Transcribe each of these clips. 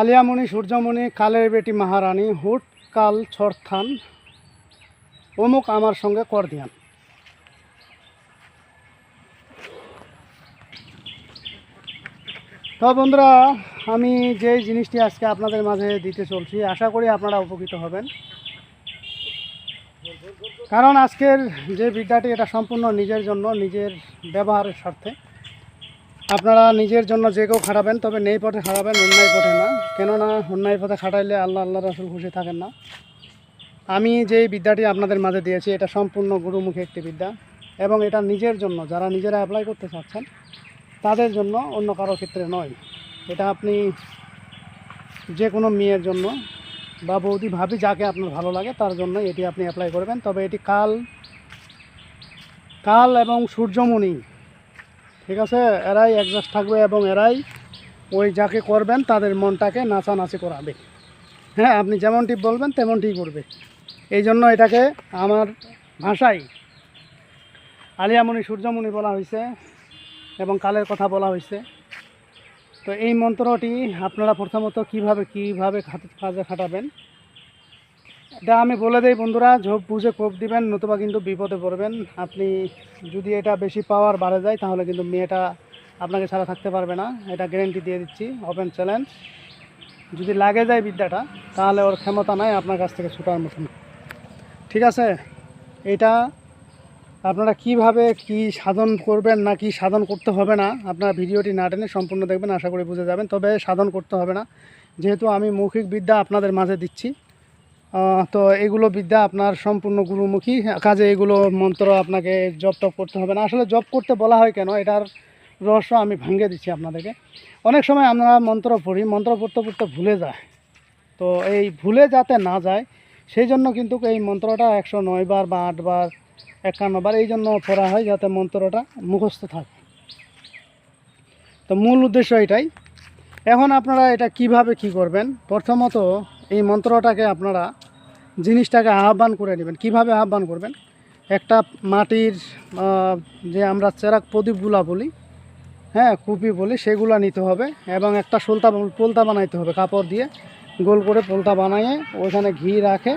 আলিয়ামণি, সূর্যমণি কালের বেটি মহারানী, হুট, কাল, ছরথান, অমুক আমার সঙ্গে কর দিয়ান তো বন্ধুরা, আমি যে জিনিসটি আজকে আপনাদের মাঝে দিতে চলছি, আশা করি আপনারা উপকৃত হবেন। কারণ আজকের যে বিদ্যাটি, এটা সম্পূর্ণ নিজের জন্য, নিজের ব্যবহারের স্বার্থে। আপনারা নিজের জন্য যে কেউ খাটাবেন, তবে নেই পথে খাটাবেন, অন্যায় পথে না। কেননা অন্যায় পথে খাটাইলে আল্লাহ আল্লাহ রসুল খুশি থাকেন না। আমি যেই বিদ্যাটি আপনাদের মাঝে দিয়েছি, এটা সম্পূর্ণ গুরুমুখী একটি বিদ্যা এবং এটা নিজের জন্য, যারা নিজেরা অ্যাপ্লাই করতে চাচ্ছেন, তাদের জন্য অন্য কারও ক্ষেত্রে নয়। এটা আপনি যে কোনো মেয়ের জন্য বা বৌদি, ভাবি, যাকে আপনার ভালো লাগে, তার জন্য এটি আপনি অ্যাপ্লাই করবেন। তবে এটি কাল কাল এবং সূর্যমণি ঠিক আছে? এরাই অ্যাডজাস্ট থাকবে এবং এরাই ওই যাকে করবেন তাদের মনটাকে নাচানাচি করাবে। হ্যাঁ আপনি যেমনটি বলবেন তেমনটি করবে। এই জন্য এটাকে আমার ভাষায় আলিয়ামণি, সূর্যমণি বলা হয়েছে এবং কালের কথা বলা হয়েছে তো এই মন্ত্রটি আপনারা প্রথমত কীভাবে কীভাবে কাজে খাটাবেন? এটা আমি বলে দেই বন্ধুরা, ঝোপ বুঝে কোপ দিবেন, নতুবা কিন্তু বিপদে পড়বেন। আপনি যদি এটা বেশি পাওয়ার বাড়ে যায়, তাহলে কিন্তু মেয়েটা আপনাকে ছাড়া থাকতে পারবে না। এটা গ্যারেন্টি দিয়ে দিচ্ছি ওপেন চ্যালেঞ্জ যদি লাগে যায় বিদ্যাটা, তাহলে ওর ক্ষমতা নাই আপনার কাছ থেকে ছুটার মতন। ঠিক আছে? এটা আপনারা কীভাবে কি সাধন করবেন না কি সাধন করতে হবে না, আপনারা ভিডিওটি না টেনে সম্পূর্ণ দেখবেন, আশা করি বুঝে যাবেন। তবে সাধন করতে হবে না। যেহেতু আমি মৌখিক বিদ্যা আপনাদের মাঝে দিচ্ছি তো এগুলো বিদ্যা আপনার সম্পূর্ণ গুরুমুখী। কাজে এগুলো মন্ত্র আপনাকে জব টপ করতে হবে না। আসলে জব করতে বলা হয় কেন? এটার রহস্য আমি ভাঙে দিচ্ছি আপনাদেরকে। অনেক সময় আমরা মন্ত্র পড়ি, মন্ত্র পড়তে পড়তে ভুলে যায়। তো এই ভুলে যাতে না যায়, সেই জন্য কিন্তু এই মন্ত্রটা একশো নয় বার বা আটবার একান্ন বার এই জন্য পড়া হয় যাতে মন্ত্রটা মুখস্থ থাকে। তো মূল উদ্দেশ্য এটাই। এখন আপনারা এটা কীভাবে কি করবেন? প্রথমত এই মন্ত্রটাকে আপনারা জিনিসটাকে আহ্বান করে নেবেন। কীভাবে আহ্বান করবেন? একটা মাটির যে আমরা চেরাক প্রদীপগুলা বলি হ্যাঁ কুপি বলি, সেগুলা নিতে হবে এবং একটা সোলতা পোলতা বানাইতে হবে। কাপড় দিয়ে গোল করে পোলতা বানিয়ে ওখানে ঘি রাখে।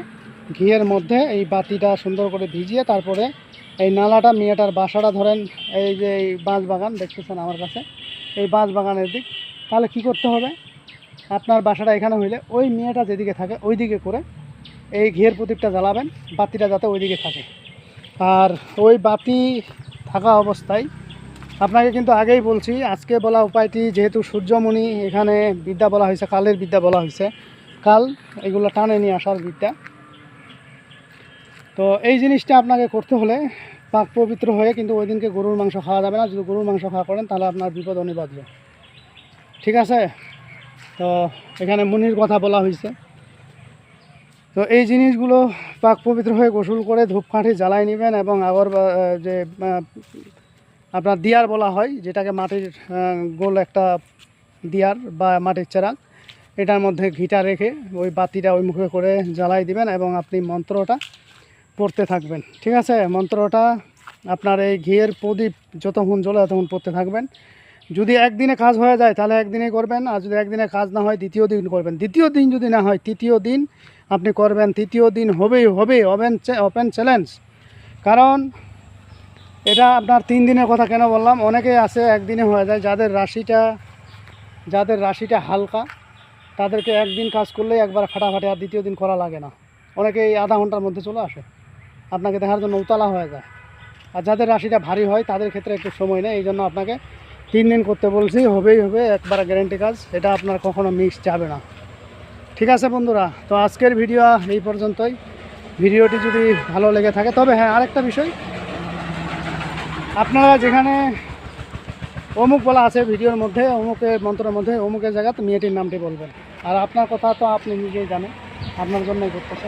ঘিয়ের মধ্যে এই বাতিটা সুন্দর করে ভিজিয়ে তারপরে এই নালাটা, মেয়েটার বাসাটা ধরেন, এই যে এই বাঁশ বাগান দেখতেছেন আমার কাছে? এই বাঁশ বাগানের দিক। তাহলে কি করতে হবে? আপনার বাসাটা এখানে হইলে ওই মেয়েটা যেদিকে থাকে ওই দিকে করে এই ঘিয়ের প্রদীপটা জ্বালাবেন, বাতিটা যাতে ওই দিকে থাকে। আর ওই বাতি থাকা অবস্থায় আপনাকে কিন্তু আগেই বলছি, আজকে বলা উপায়টি যেহেতু সূর্যমণি এখানে বিদ্যা বলা হয়েছে, কালের বিদ্যা বলা হয়েছে, কাল এগুলো টানে নিয়ে আসার বিদ্যা। তো এই জিনিসটা আপনাকে করতে হলে পাক পবিত্র হয়ে কিন্তু ওই দিনকে গরুর মাংস খাওয়া যাবে না, যদি গরুর মাংস খাওয়া করেন তাহলে আপনার বিপদ অনিবার্য। ঠিক আছে? তো এখানে মুনির কথা বলা হয়েছে। তো এই জিনিসগুলো পাক পবিত্র হয়ে গোসল করে ধূপকাঠি জ্বালাই নেবেন এবং আগর যে আপনার দিয়ার বলা হয়, যেটাকে মাটির গোল একটা দিয়ার বা মাটির চেরাক, এটার মধ্যে ঘিটা রেখে ওই বাতিটা ওই মুখে করে জ্বালাই দিবেন এবং আপনি মন্ত্রটা পড়তে থাকবেন। ঠিক আছে? মন্ত্রটা আপনার এই ঘিয়ের প্রদীপ যতক্ষণ জ্বলে ততক্ষণ পড়তে থাকবেন। যদি একদিনে কাজ হয়ে যায়, তাহলে একদিনে করবেন, আর যদি একদিনে কাজ না হয়, দ্বিতীয় দিন করবেন। দ্বিতীয় দিন যদি না হয়, তৃতীয় দিন আপনি করবেন। তৃতীয় দিন হবেই হবে ওপেন ওপেন চ্যালেঞ্জ কারণ এটা আপনার তিন দিনের কথা কেন বললাম? অনেকেই আছে, একদিনে হয়ে যায়, যাদের রাশিটা যাদের রাশিটা হালকা, তাদেরকে একদিন কাজ করলেই একবার ফাটাফাটি আর দ্বিতীয় দিন করা লাগে না। অনেকে এই আধা ঘণ্টার মধ্যে চলে আসে। আপনাকে দেখার জন্য উতলা হয়ে যায়। আর যাদের রাশিটা ভারী হয়, তাদের ক্ষেত্রে একটু সময় নেই, এই জন্য আপনাকে তিন দিন করতে বলছি, হবেই হবে, একবার গ্যারেন্টি কাজ, এটা আপনার কখনো মিক্স যাবে না। ঠিক আছে বন্ধুরা, তো আজকের ভিডিও এই পর্যন্তই। ভিডিওটি যদি ভালো লেগে থাকে, তবে হ্যাঁ আরেকটা বিষয়। আপনারা যেখানে অমুক বলা আছে ভিডিওর মধ্যে, অমুকের মন্ত্রের মধ্যে, অমুকের জায়গাতে মেয়েটির নামটি বলবেন। আর আপনার কথা তো আপনি নিজেই জানেন, আপনার জন্যই করতেছে।